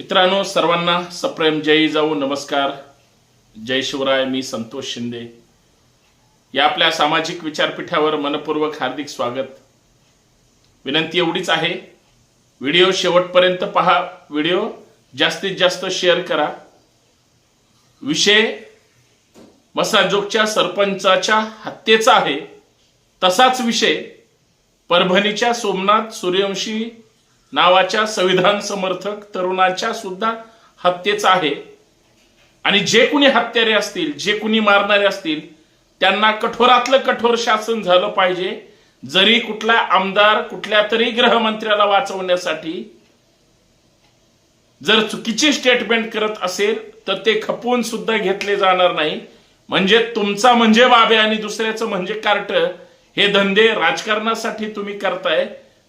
मित्रांनो सर्वांना सप्रेम जय जाऊ नमस्कार. जय शिवराय मी संतोष शिंदे. या आपल्या सामाजिक विचारपीठावर मनपूर्वक हार्दिक स्वागत. विनंती एवढीच आहे व्हिडिओ शेवटपर्यंत पहा. व्हिडिओ जास्तीत जास्त शेअर करा. विषय मसाजोगच्या सरपंचाच्या हत्येचा आहे. तसाच विषय परभणीच्या सोमनाथ सूर्यवंशी नावाच्या संविधान समर्थक तरुणाच्या सुद्धा हत्येचा आहे. आणि जे कुणी हत्यारे असतील जे कुणी मारणारे असतील त्यांना कठोरातलं कठोर शासन झालं पाहिजे. जरी कुठला आमदार कुठल्या तरी गृहमंत्र्याला वाचवण्यासाठी जर चुकीची स्टेटमेंट करत असेल तर ते खपवून सुद्धा घेतले जाणार नाही. म्हणजे तुमचा म्हणजे बाबे आणि दुसऱ्याचं म्हणजे कार्ट हे धंदे राजकारणासाठी तुम्ही करताय.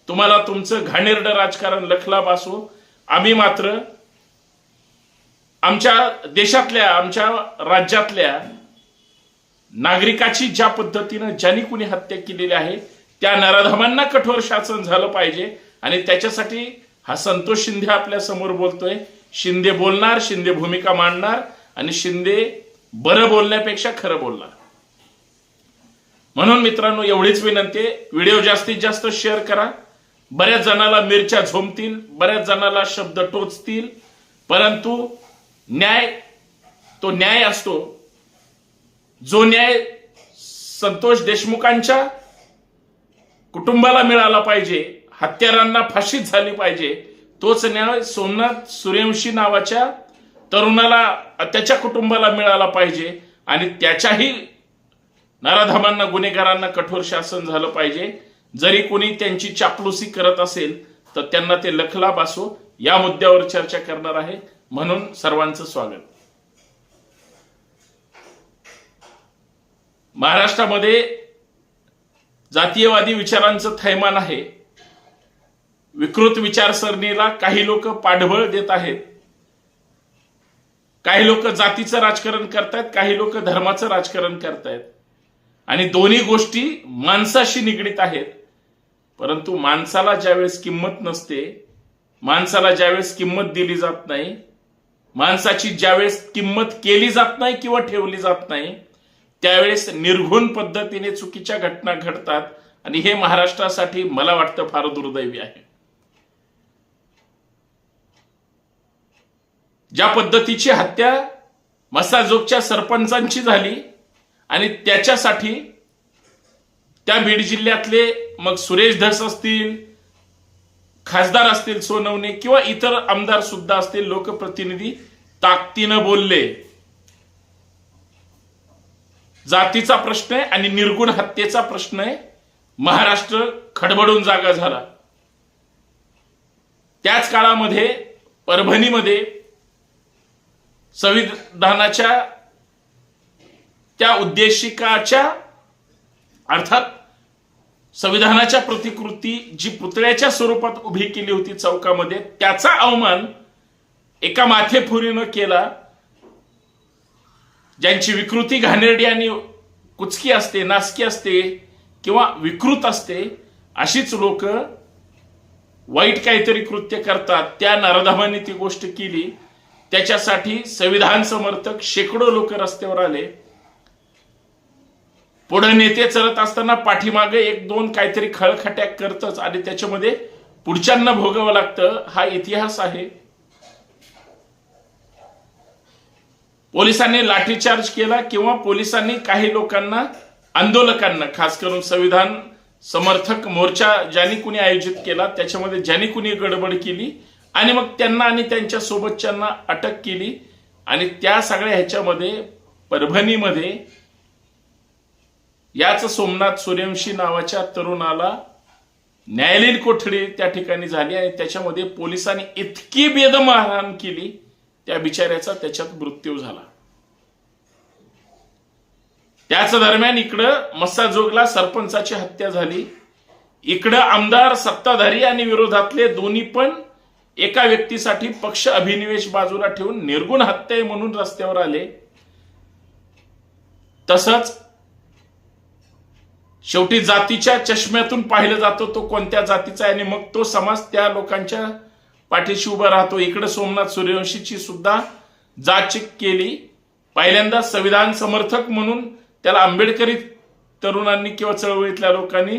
तुम्हाला तुमचं घाणेरडं राजकारण लखलाप असो आम्ही मात्र आमच्या देशातल्या आमच्या राज्यातल्या नागरिकाची ज्या पद्धतीनं ज्यांनी कुणी हत्या केलेली आहे त्या नराधमांना कठोर शासन झालं पाहिजे. आणि त्याच्यासाठी हा संतोष शिंदे आपल्यासमोर बोलतोय. शिंदे बोलणार शिंदे भूमिका मांडणार आणि शिंदे बरं बोलण्यापेक्षा खरं बोलणार. म्हणून मित्रांनो एवढीच विनंती व्हिडिओ जास्तीत जास्त शेअर करा. बऱ्याच जणाला मिरच्या झोमतील बऱ्याच जणाला शब्द टोचतील परंतु न्याय तो न्याय असतो. जो न्याय संतोष देशमुखांच्या कुटुंबाला मिळाला पाहिजे हत्यारांना फाशीत झाली पाहिजे तोच न्याय सोमनाथ सूर्यवंशी नावाच्या तरुणाला त्याच्या कुटुंबाला मिळाला पाहिजे आणि त्याच्याही नराधमांना गुन्हेगारांना कठोर शासन झालं पाहिजे. जरी कोणी त्यांची चापलुसी करत असेल तर त्यांना ते लखला असो या मुद्द्यावर चर्चा करणार आहे. म्हणून सर्वांचं स्वागत. महाराष्ट्रामध्ये जातीयवादी विचारांचं थैमान आहे. विकृत विचारसरणीला काही लोक पाठबळ देत आहेत. काही लोक जातीचं राजकारण करतायत काही लोक धर्माचं राजकारण करतायत. आणि दोन्ही गोष्टी माणसाशी निगडीत आहेत. परंतु माणसाला ज्यावेळेस किंमत नसते माणसाला ज्यावेळेस किंमत दिली जात नाही माणसाची ज्यावेळेस किंमत केली जात नाही किंवा ठेवली जात नाही त्यावेळेस निर्घुण पद्धतीने चुकीच्या घटना घडतात आणि हे महाराष्ट्रासाठी मला वाटतं फार दुर्दैवी आहे. ज्या पद्धतीची हत्या मसाजोगच्या सरपंचांची झाली आणि त्याच्यासाठी त्या बीड जिल्ह्यातले मग सुरेश धस असतील खासदार असतील सोनवणे किंवा इतर आमदार सुद्धा असतील लोकप्रतिनिधी ताकदीनं बोलले. जातीचा प्रश्न आहे आणि निर्गुण हत्येचा प्रश्न आहे. महाराष्ट्र खडबडून जागा झाला. त्याच काळामध्ये परभणीमध्ये संविधानाच्या त्या उद्देशिकाच्या अर्थात संविधानाच्या प्रतिकृती जी पुतळ्याच्या स्वरूपात उभी केली होती चौकामध्ये त्याचा अवमान एका माथेफुरीनं केला ज्यांची विकृती घाणेरडी आणि कुचकी असते नासकी असते किंवा विकृत असते अशीच लोक वाईट काहीतरी कृत्य करतात. त्या नरधमाने ती गोष्ट केली. त्याच्यासाठी संविधान समर्थक शेकडो लोक रस्त्यावर आले. पुढे नेते चलत असताना पाठीमागे एक दोन काहीतरी खळखट्याक करतच आणि त्याच्यामध्ये पुढच्यांना भोगावं लागतं हा इतिहास आहे. पोलिसांनी लाठीचार्ज केला किंवा पोलिसांनी काही लोकांना आंदोलकांना खास करून संविधान समर्थक मोर्चा ज्यांनी कुणी आयोजित केला त्याच्यामध्ये ज्यांनी कुणी गडबड केली आणि मग त्यांना आणि त्यांच्या सोबतच्यांना अटक केली आणि त्या सगळ्या ह्याच्यामध्ये परभणीमध्ये याच सोमनाथ सूर्यवंशी नावाच्या तरुणाला न्यायालयीन कोठडी त्या ठिकाणी झाली आणि त्याच्यामध्ये पोलिसांनी इतकी बेदमारहाण केली त्या बिचाऱ्याचा त्याच्यात मृत्यू झाला. त्याच दरम्यान इकडं मस्साजोगला सरपंचाची हत्या झाली. इकडं आमदार सत्ताधारी आणि विरोधातले दोन्ही पण एका व्यक्तीसाठी पक्ष अभिनिवेश बाजूला ठेवून निर्गुण हत्या म्हणून रस्त्यावर आले. तसंच शेवटी जातीच्या चष्म्यातून पाहिलं जातं तो कोणत्या जातीचा आहे आणि मग तो समाज त्या लोकांच्या पाठीशी उभा राहतो. इकडे सोमनाथ सूर्यवंशीची सुद्धा जाचक केली. पहिल्यांदा संविधान समर्थक म्हणून त्याला आंबेडकरी तरुणांनी किंवा चळवळीतल्या लोकांनी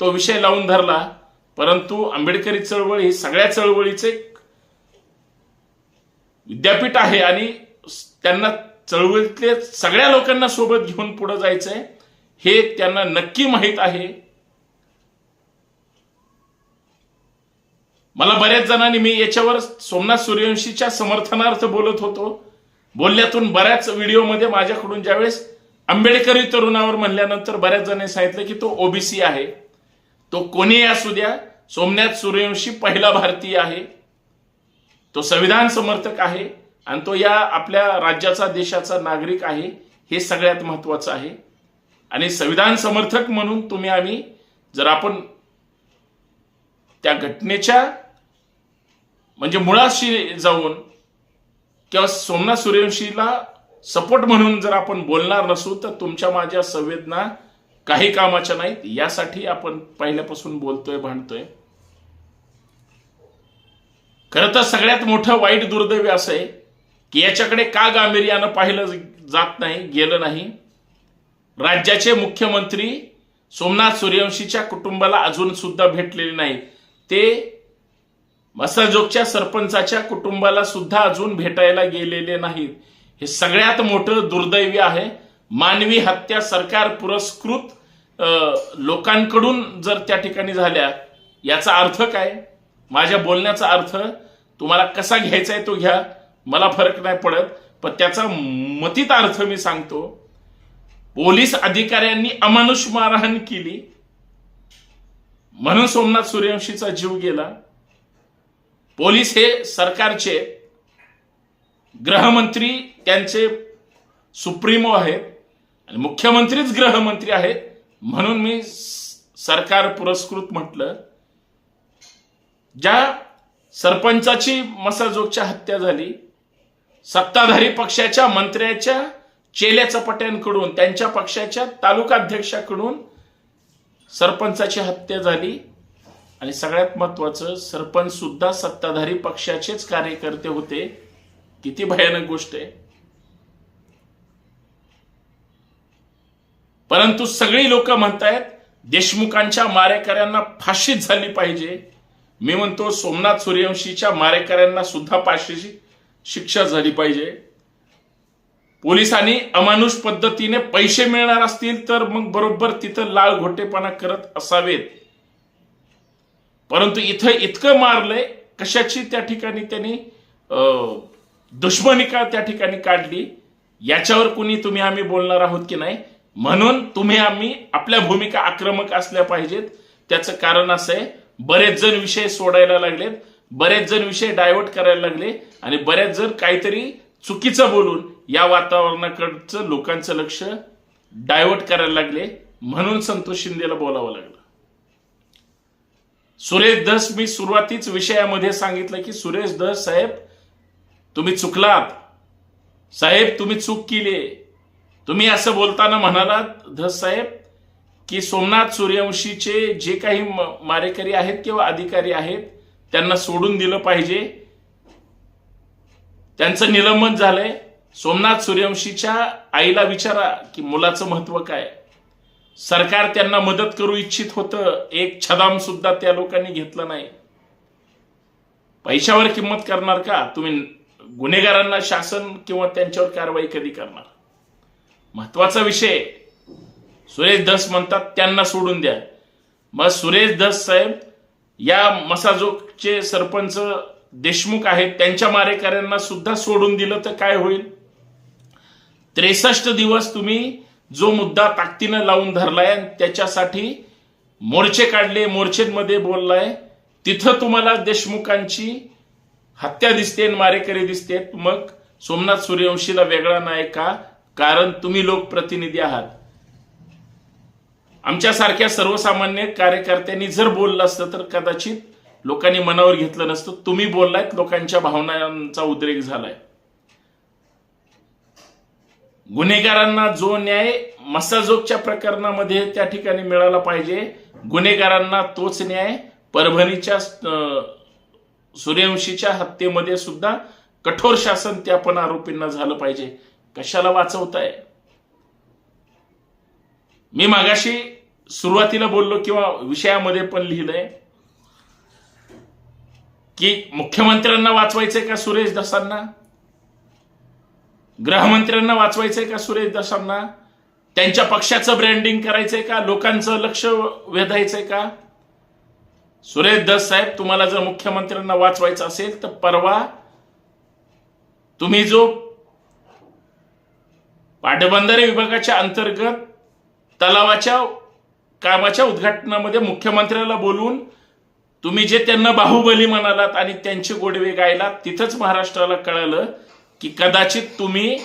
तो विषय लावून धरला. परंतु आंबेडकरी चळवळ ही सगळ्या चळवळीचे विद्यापीठ आहे आणि त्यांना चळवळीतले सगळ्या लोकांना सोबत घेऊन पुढे जायचंय. हे त्यांना नक्की माहीत आहे. मला बऱ्याच जणांनी मी याच्यावर सोमनाथ सूर्यवंशीच्या समर्थनार्थ बोलत होतो. बोलल्यातून बऱ्याच व्हिडिओमध्ये माझ्याकडून ज्यावेळेस आंबेडकरी तरुणावर म्हणल्यानंतर बऱ्याच जणांनी सांगितलं की तो ओबीसी आहे. तो कोणी असू द्या सोमनाथ सूर्यवंशी पहिला भारतीय आहे. तो संविधान समर्थक आहे आणि तो या आपल्या राज्याचा देशाचा नागरिक आहे हे सगळ्यात महत्वाचं आहे. आणि संविधान समर्थक म्हणून तुम्ही आम्ही जर आपण त्या घटनेच्या म्हणजे मुळाशी जाऊन किंवा सोमनाथ सूर्यवंशीला सपोर्ट म्हणून जर आपण बोलणार नसू तर तुमच्या माझ्या संवेदना काही कामाच्या नाहीत. यासाठी आपण पहिल्यापासून बोलतोय भांडतोय. खरं तर सगळ्यात मोठं वाईट दुर्दैव असं आहे की याच्याकडे का गांभीर्यानं पाहिलं जात नाही गेलं नाही. राज्याचे मुख्यमंत्री सोमनाथ सूर्यवंशीच्या कुटुंबाला अजून सुद्धा भेटलेले नाही. ते मसाजोगच्या सरपंचाच्या कुटुंबाला सुद्धा अजून भेटायला गेलेले नाहीत. हे सगळ्यात मोठं दुर्दैवी आहे. मानवी हत्या सरकार पुरस्कृत लोकांकडून जर त्या ठिकाणी झाल्या याचा अर्थ काय? माझ्या बोलण्याचा अर्थ तुम्हाला कसा घ्यायचा आहे तो घ्या. मला फरक नाही पडत पण त्याचा मतीत अर्थ मी सांगतो. पोलीस अधिकाऱ्यांनी अमानुष मारहाण केली. म्हणून सोमनाथ सूर्यवंशीचा जीव गेला. पोलीस हे सरकारचे गृहमंत्री त्यांचे सुप्रीमो आहेत. आणि मुख्यमंत्रीच गृहमंत्री आहेत. म्हणून मी सरकार पुरस्कृत म्हटलं. ज्या सरपंचाची मसाजोगच्या हत्या झाली सत्ताधारी पक्षाच्या मंत्र्याच्या चेल्या चपाट्यांकडून त्यांच्या पक्षाच्या तालुकाध्यक्षाकडून सरपंचाची हत्या झाली. आणि सगळ्यात महत्वाचं सरपंच सुद्धा सत्ताधारी पक्षाचेच कार्यकर्ते होते. किती भयानक गोष्ट आहे. परंतु सगळी लोक म्हणतायत देशमुखांच्या मारेकऱ्यांना फाशीच झाली पाहिजे. मी म्हणतो सोमनाथ सूर्यवंशीच्या मारेकऱ्यांना सुद्धा फाशीची शिक्षा झाली पाहिजे. पोलिसांनी अमानुष पद्धतीने पैसे मिळणार असतील तर मग बरोबर तिथं लाळ घोटेपणा करत असावेत. परंतु इथं इतकं मारलंय कशाची त्या ठिकाणी त्यांनी दुश्मनी का त्या ठिकाणी काढली याच्यावर कुणी तुम्ही आम्ही बोलणार आहोत की नाही? म्हणून तुम्ही आम्ही आपल्या भूमिका आक्रमक असल्या पाहिजेत. त्याचं कारण असं आहे बरेच जण विषय सोडायला लागलेत बरेच जण विषय डायव्हर्ट करायला लागले आणि बरेच जण काहीतरी चुकीचं बोलून या वातावरणाकडचं लोकांचं लक्ष डायव्हर्ट करायला लागले म्हणून संतोष शिंदेला बोलावं लागलं. सुरेश धस मी सुरुवातीच विषयामध्ये सांगितलं की सुरेश धस साहेब तुम्ही चुकलात. साहेब तुम्ही चूक केली तुम्ही असं बोलताना म्हणालात धस साहेब की सोमनाथ सूर्यवंशीचे जे काही मारेकरी आहेत किंवा अधिकारी आहेत त्यांना सोडून दिलं पाहिजे. त्यांचं निलंबन झालंय. सोमनाथ सूर्यवंशीच्या आईला विचारा की मुलाचं महत्त्व काय सरकार त्यांना मदत करू इच्छित होतं एक छदाम सुद्धा त्या लोकांनी घेतलं नाही. पैशावर किंमत करणार का? तुम्ही गुन्हेगारांना शासन किंवा त्यांच्यावर कारवाई कधी करणार? महत्त्वाचा विषय सुरेश धस म्हणतात त्यांना सोडून द्या. मग सुरेश धस साहेब या मसाजोगचे सरपंच देशमुख आहेत त्यांच्या मारेकऱ्यांना सुद्धा सोडून दिलं तर काय होईल? त्रेसष्ट दिवस तुम्ही जो मुद्दा ताकदीनं लावून धरलाय त्याच्यासाठी मोर्चे काढले मोर्चेमध्ये बोललाय तिथं तुम्हाला देशमुखांची हत्या दिसते मारेकरी दिसते. मग सोमनाथ सूर्यवंशीला वेगळा नाही का? कारण तुम्ही लोकप्रतिनिधी आहात. आमच्यासारख्या सर्वसामान्य कार्यकर्त्यांनी जर बोललं असतं तर कदाचित लोकांनी मनावर घेतलं नसतं. तुम्ही बोललायत लोकांच्या भावनांचा उद्रेक झालाय. गुन्हेगारांना जो न्याय मसाजोगच्या प्रकरणामध्ये त्या ठिकाणी मिळाला पाहिजे गुन्हेगारांना तोच न्याय परभणीच्या सूर्यवंशीच्या हत्येमध्ये सुद्धा कठोर शासन त्या पण आरोपींना झालं पाहिजे. कशाला वाचवताय? मी मागाशी सुरुवातीला बोललो किंवा विषयामध्ये पण लिहिलंय की मुख्यमंत्र्यांना वाचवायचंय का सुरेश दसांना? गृहमंत्र्यांना वाचवायचंय का सुरेश दसांना? त्यांच्या पक्षाचं ब्रँडिंग करायचंय का? लोकांचं लक्ष वेधायचंय का? सुरेश दस साहेब तुम्हाला जर मुख्यमंत्र्यांना वाचवायचं असेल तर परवा तुम्ही जो पाटबंधारे विभागाच्या अंतर्गत तलावाच्या कामाच्या उद्घाटनामध्ये मुख्यमंत्र्याला बोलून तुम्ही जे त्यांना बाहुबली म्हणालात आणि त्यांचे गोडवे गायलात तिथंच महाराष्ट्राला कळालं की कदाचित तुम्ही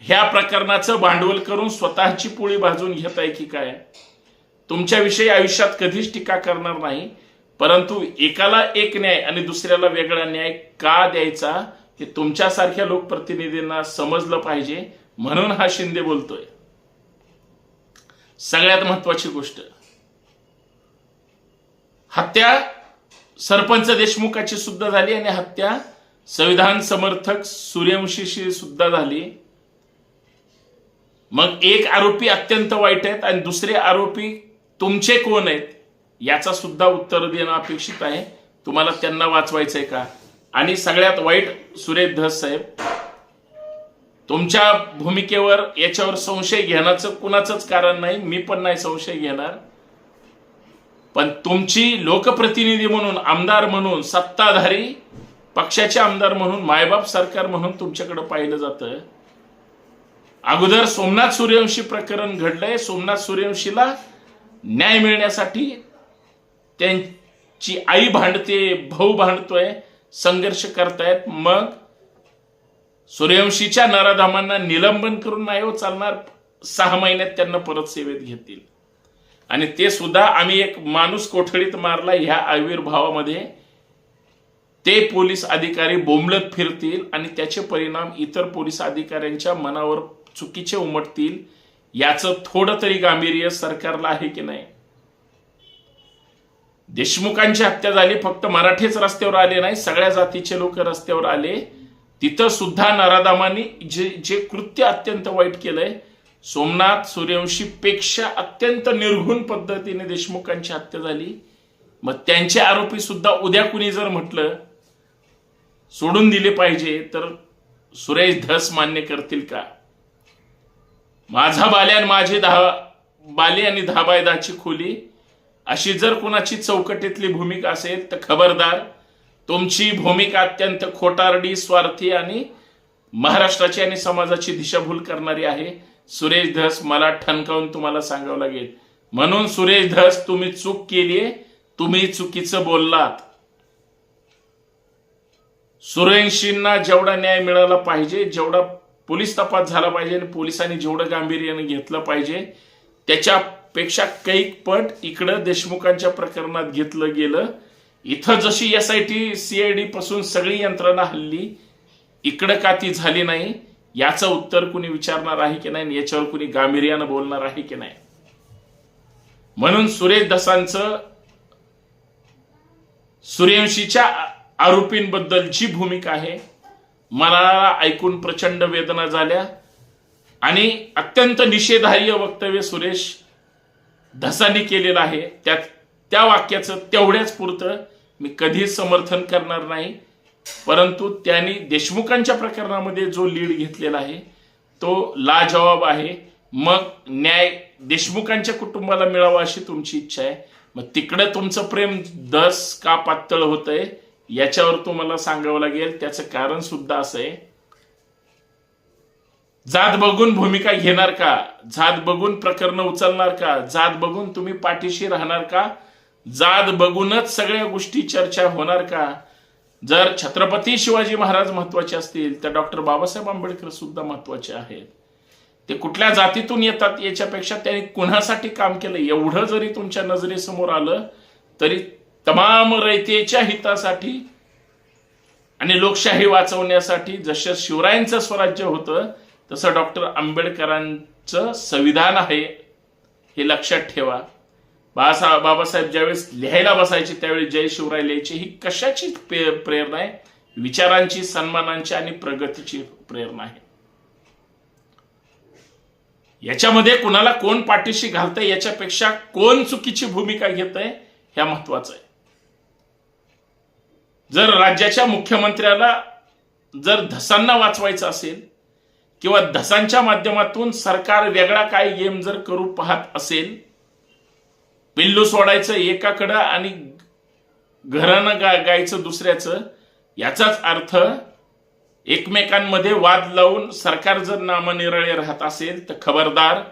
ह्या प्रकरणाचं भांडवल करून स्वतःची पोळी भाजून घेताय की काय? तुमच्याविषयी आयुष्यात कधीच टीका करणार नाही परंतु एकाला एक न्याय आणि दुसऱ्याला वेगळा न्याय का द्यायचा हे तुमच्यासारख्या लोकप्रतिनिधींना समजलं पाहिजे म्हणून हा शिंदे बोलतोय. सगळ्यात महत्वाची गोष्ट हत्या सरपंच देशमुखाची सुद्धा झाली आणि हत्या संविधान समर्थक सूर्यवंशीशी सुद्धा झाली. मग एक आरोपी अत्यंत वाईट आहेत आणि दुसरे आरोपी तुमचे कोण आहेत याचा सुद्धा उत्तर देणं अपेक्षित आहे. तुम्हाला त्यांना वाचवायचंय का? आणि सगळ्यात वाईट सुरेश धस साहेब तुमच्या भूमिकेवर याच्यावर संशय घेण्याचं कुणाचंच कारण नाही मी पण नाही संशय घेणार. पण तुमची लोकप्रतिनिधी म्हणून आमदार म्हणून सत्ताधारी पक्षाचे आमदार म्हणून मायबाप सरकार म्हणून तुमच्याकडे पाहिलं जातं. अगोदर सोमनाथ सूर्यवंशी प्रकरण घडलंय. सोमनाथ सूर्यवंशीला न्याय मिळण्यासाठी त्यांची आई भांडते भाऊ भांडतोय संघर्ष करतायत. मग सूर्यवंशीच्या नराधामांना निलंबन करून नाही हो चालणार. सहा महिन्यात त्यांना परत सेवेत घेतील. आणि ते सुद्धा आम्ही एक माणूस कोठडीत मारला ह्या आविर्भावामध्ये. ते पोलीस अधिकारी बोंबलत फिरतील आणि त्याचे परिणाम इतर पोलीस अधिकाऱ्यांच्या मनावर चुकीचे उमटतील याचं थोडं तरी गांभीर्य सरकारला आहे की नाही? देशमुखांची हत्या झाली फक्त मराठीच रस्त्यावर आले नाही सगळ्या जातीचे लोक रस्त्यावर आले. तिथं सुद्धा नराधामांनी जे जे कृत्य अत्यंत वाईट केलंय सोमनाथ सूर्यवंशी पेक्षा अत्यंत निर्घुण पद्धतीने देशमुखांची हत्या झाली. मग त्यांचे आरोपी सुद्धा उद्या कुणी जर म्हटलं सोडून दिले पाहिजे तर सुरेश धस मान्य करतील का? माझा बाल्यान आणि माझी दहा बाले आणि दहा बाय दहाची खोली अशी जर कुणाची चौकटीतली भूमिका असेल तर खबरदार तुमची भूमिका अत्यंत खोटारडी स्वार्थी आणि महाराष्ट्राची आणि समाजाची दिशाभूल करणारी आहे. सुरेश धस मला ठणकावून तुम्हाला सांगावं लागेल. म्हणून सुरेश धस तुम्ही चूक केली तुम्ही चुकीचं बोललात. सूर्यवंशींना जेवढा न्याय मिळाला पाहिजे जेवढा पोलीस तपास झाला पाहिजे आणि पोलिसांनी जेवढं गांभीर्याने घेतलं पाहिजे त्याच्यापेक्षा कैक पट इकडं देशमुखांच्या प्रकरणात घेतलं गेलं. इथं जशी एस आय टी सीआयडी पासून सगळी यंत्रणा हल्ली इकडं का ती झाली नाही याचं उत्तर कुणी विचारणार आहे की नाही आणि याच्यावर कुणी गांभीर्यानं बोलणार आहे की नाही? म्हणून सुरेश दसांचं सूर्यवंशीच्या आरोपींबद्दल जी भूमिका आहे. मला ऐकून प्रचंड वेदना झाल्या. आणि अत्यंत निषेधार्य वक्तव्य सुरेश धसानी केलेलं आहे. त्यात त्या वाक्याचं तेवढ्याच पुरतं मी कधीच समर्थन करणार नाही. परंतु त्यांनी देशमुखांच्या प्रकरणामध्ये जो लीड घेतलेला आहे तो लाजवाब आहे. मग न्याय देशमुखांच्या कुटुंबाला मिळावा अशी तुमची इच्छा आहे. मग तिकडं तुमचं प्रेम दस का पातळ होतंय? याच्यावर तुम्हाला सांगावं लागेल त्याचं कारण सुद्धा असं आहे. जात बघून भूमिका घेणार का? जात बघून प्रकरण उचलणार का? जात बघून तुम्ही पाठीशी राहणार का? जात बघूनच सगळ्या गोष्टी चर्चा होणार का? जर छत्रपती शिवाजी महाराज महत्त्वाचे असतील तर डॉक्टर बाबासाहेब आंबेडकर सुद्धा महत्त्वाचे आहेत. ते कुठल्या जातीतून येतात याच्यापेक्षा त्यांनी कुणासाठी काम केलं? एवढं जरी तुमच्या नजरेसमोर आलं तरी तमाम रयतेच्या हितासाठी आणि लोकशाही वाचवण्यासाठी जसं शिवरायांचं स्वराज्य होतं तसं डॉक्टर आंबेडकरांचं संविधान आहे हे लक्षात ठेवा. बासा बाबासाहेब ज्यावेळेस लिहायला बसायचे त्यावेळी जय शिवराय लिहायचे ही कशाची प्रेरणा आहे? विचारांची सन्मानांची आणि प्रगतीची प्रेरणा आहे. याच्यामध्ये कुणाला कोण पाठीशी घालतंय याच्यापेक्षा कोण चुकीची भूमिका घेत आहे ह्या महत्वाचं आहे. जर राज्याच्या मुख्यमंत्र्याला जर धसांना वाचवायचं असेल किंवा धसांच्या माध्यमातून सरकार वेगळा काय गेम जर करू पाहत असेल पिल्लू सोडायचं एकाकडं आणि घरानं गा गायचं दुसऱ्याचं याचाच अर्थ एकमेकांमध्ये वाद लावून सरकार जर नामनिरळे राहत असेल तर खबरदार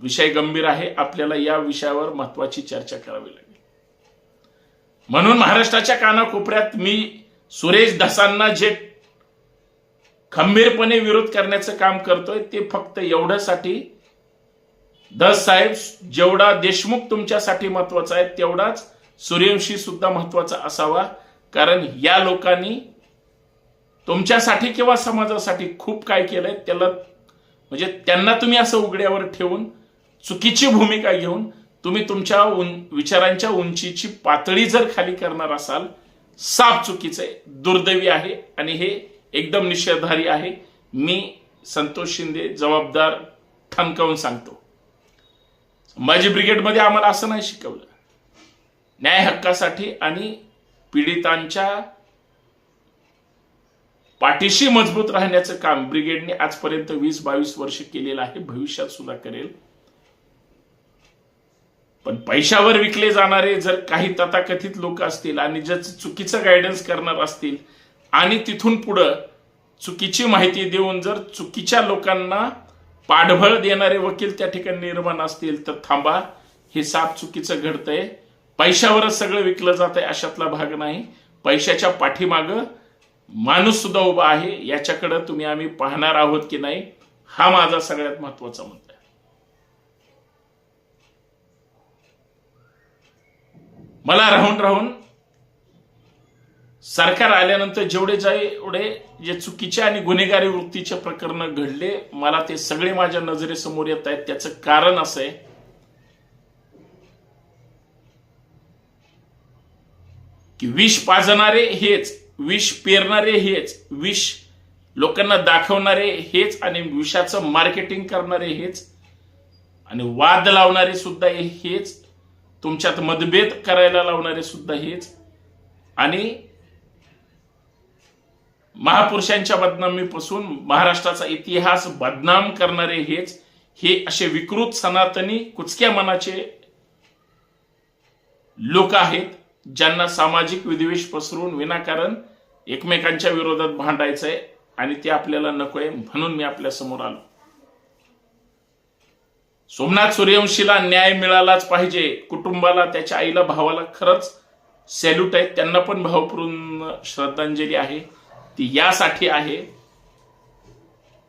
विषय गंभीर आहे. आपल्याला या विषयावर महत्वाची चर्चा करावी लागेल. म्हणून महाराष्ट्राच्या कानाकोपऱ्यात मी सुरेश दासांना जे खंबीरपणे विरोध करण्याचं काम करतोय ते फक्त एवढ्यासाठी. दस साहेब जेवढा देशमुख तुमच्यासाठी महत्त्वाचा आहे तेवढाच सूर्यवंशी सुद्धा महत्त्वाचा असावा. कारण या लोकांनी तुमच्यासाठी किंवा समाजासाठी खूप काय केलंय त्याला म्हणजे त्यांना तुम्ही असं उघड्यावर ठेवून चुकीची भूमिका घेऊन तुम्ही तुमच्या उन विचारांच्या उंचीची पातळी जर खाली करणार असाल साफ चुकीचं आहे दुर्दैवी आहे आणि हे एकदम निषेधारी आहे. मी संतोष शिंदे जबाबदार ठणकावून सांगतो. संभाजी ब्रिगेडमध्ये आम्हाला असं नाही शिकवलं. न्याय हक्कासाठी आणि पीडितांच्या पाठीशी मजबूत राहण्याचं काम ब्रिगेडने आजपर्यंत वीस बावीस वर्ष केलेलं आहे भविष्यात सुद्धा करेल. पण पैशावर विकले जाणारे जर काही तथाकथित लोक असतील आणि जर चुकीचं गायडन्स करणार असतील आणि तिथून पुढं चुकीची माहिती देऊन जर चुकीच्या लोकांना पाठबळ देणारे वकील त्या ठिकाणी निर्माण असतील तर थांबा. हे साप चुकीचं घडतंय. पैशावरच सगळं विकलं जात आहे अशातला भाग नाही. पैशाच्या पाठीमागं माणूस सुद्धा उभा आहे. याच्याकडं तुम्ही आम्ही पाहणार आहोत की नाही हा माझा सगळ्यात महत्त्वाचा मुद्दा. मला राहून राहून सरकार आल्यानंतर जेवढे जेवढे जे चुकीचे आणि गुन्हेगारी वृत्तीचे प्रकरण घडले मला ते सगळे माझ्या नजरेसमोर येत आहेत. त्याचं कारण असं आहे की विष पाजणारे हेच विष पेरणारे हेच विष लोकांना दाखवणारे हेच आणि विषाचं मार्केटिंग करणारे हेच आणि वाद लावणारे सुद्धा हेच तुमच्यात मतभेद करायला लावणारे सुद्धा हेच. आणि महापुरुषांच्या बदनामीपासून महाराष्ट्राचा इतिहास बदनाम करणारे हेच हे असे विकृत सनातनी कुचक्या मनाचे लोक आहेत ज्यांना सामाजिक विद्वेष पसरून विनाकारण एकमेकांच्या विरोधात भांडायचंय आणि ते आपल्याला नकोय म्हणून मी आपल्यासमोर आलो. सोमनाथ सूर्यवंशीला न्याय मिळालाच पाहिजे. कुटुंबाला त्याच्या आईला भावाला खरंच सॅल्यूट आहे. त्यांना पण भावपूर्ण श्रद्धांजली आहे. ती यासाठी आहे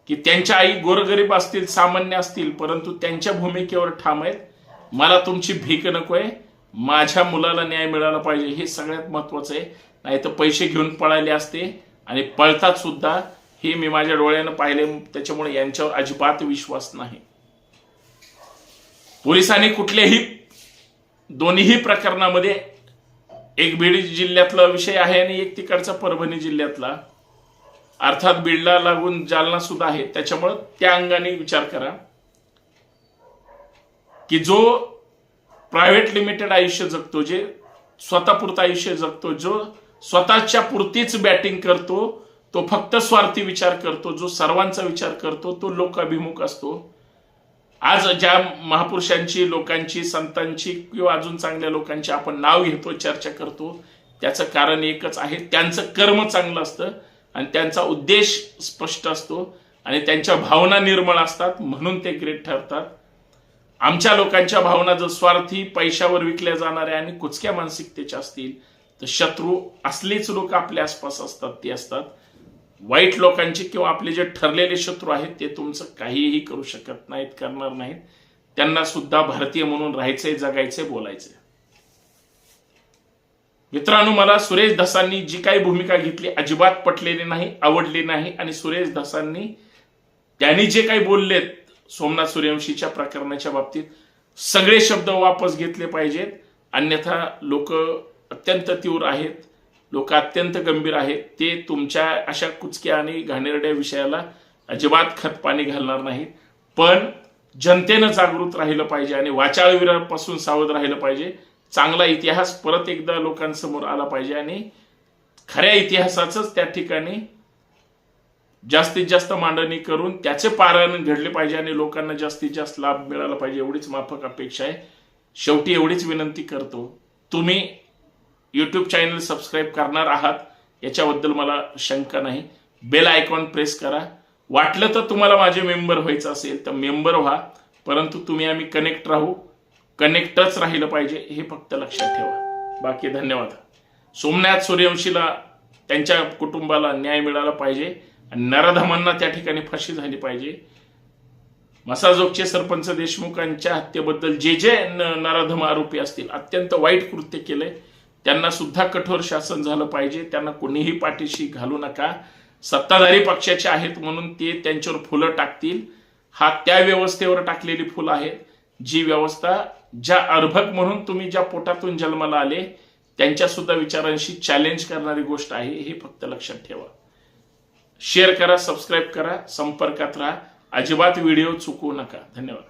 की त्यांच्या आई गोरगरीब असतील सामान्य असतील परंतु त्यांच्या भूमिकेवर ठाम आहेत. मला तुमची भीक नकोय माझ्या मुलाला न्याय मिळाला पाहिजे. हे सगळ्यात महत्वाचं आहे. नाही तर पैसे घेऊन पळाले असते आणि पळतात सुद्धा. हे मी माझ्या डोळ्यानं पाहिले. त्याच्यामुळे यांच्यावर अजिबात विश्वास नाही. पोलिसांनी कुठल्याही दोन्हीही प्रकरणामध्ये एक बीड जिल्ह्यातला विषय आहे आणि एक तिकडचा परभणी जिल्ह्यातला. अर्थात बीडला लागून जालना सुद्धा आहे. त्याच्यामुळं त्या अंगाने विचार करा. की जो प्रायव्हेट लिमिटेड आयुष्य जगतो जे स्वतःपुरतं आयुष्य जगतो जो स्वतःच्या पुरतीच बॅटिंग करतो तो फक्त स्वार्थी विचार करतो जो सर्वांचा विचार करतो तो लोकाभिमुख असतो. आज ज्या महापुरुषांची लोकांची संतांची किंवा अजून चांगल्या लोकांची आपण नाव घेतो चर्चा करतो त्याचं कारण एकच आहे त्यांचं कर्म चांगलं असतं आणि त्यांचा उद्देश स्पष्ट असतो आणि त्यांच्या भावना निर्मळ असतात म्हणून ते ग्रेट ठरतात. आमच्या लोकांच्या भावना जर स्वार्थी पैशावर विकल्या जाणाऱ्या आणि कुचक्या मानसिकतेच्या असतील तर शत्रू असलेच लोक आपल्या आसपास असतात ते असतात. वाईट लोकांचे किंवा आपले जे ठरलेले शत्रू आहेत ते तुमचं काहीही करू शकत नाहीत करणार नाहीत. त्यांना सुद्धा भारतीय म्हणून राहायचंय जगायचंय बोलायचंय. मित्रांनो मला सुरेश धसांनी जी काही भूमिका घेतली अजिबात पटलेली नाही आवडली नाही आणि सुरेश धसांनी त्यांनी जे काही बोललेत सोमनाथ सूर्यवंशीच्या प्रकरणाच्या बाबतीत सगळे शब्द वापस घेतले पाहिजेत. अन्यथा लोक अत्यंत तीव्र आहेत. लोक अत्यंत गंभीर आहेत. ते तुमच्या अशा कुचक्या आणि घाणेरड्या विषयाला अजिबात खतपाणी घालणार नाहीत. पण जनतेनं जागृत राहिलं पाहिजे आणि वाचाळवीरापासून सावध राहिलं पाहिजे. चांगला इतिहास परत एकदा लोकांसमोर आला पाहिजे आणि खऱ्या इतिहासाचंच त्या ठिकाणी जास्तीत जास्त मांडणी करून त्याचे पारायण घडले पाहिजे आणि लोकांना जास्तीत जास्त लाभ मिळाला पाहिजे एवढीच माफक अपेक्षा आहे. शेवटी एवढीच विनंती करतो तुम्ही यूट्यूब चॅनल सबस्क्राईब करणार आहात. याच्याबद्दल मला शंका नाही. बेल आयकॉन प्रेस करा. वाटलं तर तुम्हाला माझे मेंबर व्हायचं असेल तर मेंबर व्हा. परंतु तुम्ही आम्ही कनेक्ट राहू. कनेक्टच राहिलं पाहिजे हे फक्त लक्षात ठेवा. बाकी धन्यवाद. सोमनाथ सूर्यवंशीला त्यांच्या कुटुंबाला न्याय मिळाला पाहिजे. आणि नराधमांना त्या ठिकाणी फाशी झाली पाहिजे. मसाजोगचे सरपंच देशमुखांच्या हत्येबद्दल जे जे नराधम आरोपी असतील अत्यंत वाईट कृत्य केलंय. त्यांना सुद्धा कठोर शासन झालं पाहिजे. त्यांना कोणीही पाठीशी घालू नका. सत्ताधारी पक्षाचे आहेत म्हणून ते त्यांच्यावर फुलं टाकतील. हा त्या व्यवस्थेवर टाकलेली फुलं आहेत. जी व्यवस्था ज्या अर्भक म्हणून तुम्ही ज्या पोटातून जन्माला आले त्यांच्या सुद्धा विचारांशी चॅलेंज करणारी गोष्ट आहे. हे फक्त लक्षात ठेवा. शेअर करा सबस्क्राईब करा संपर्कात राहा. अजिबात व्हिडिओ चुकवू नका. धन्यवाद.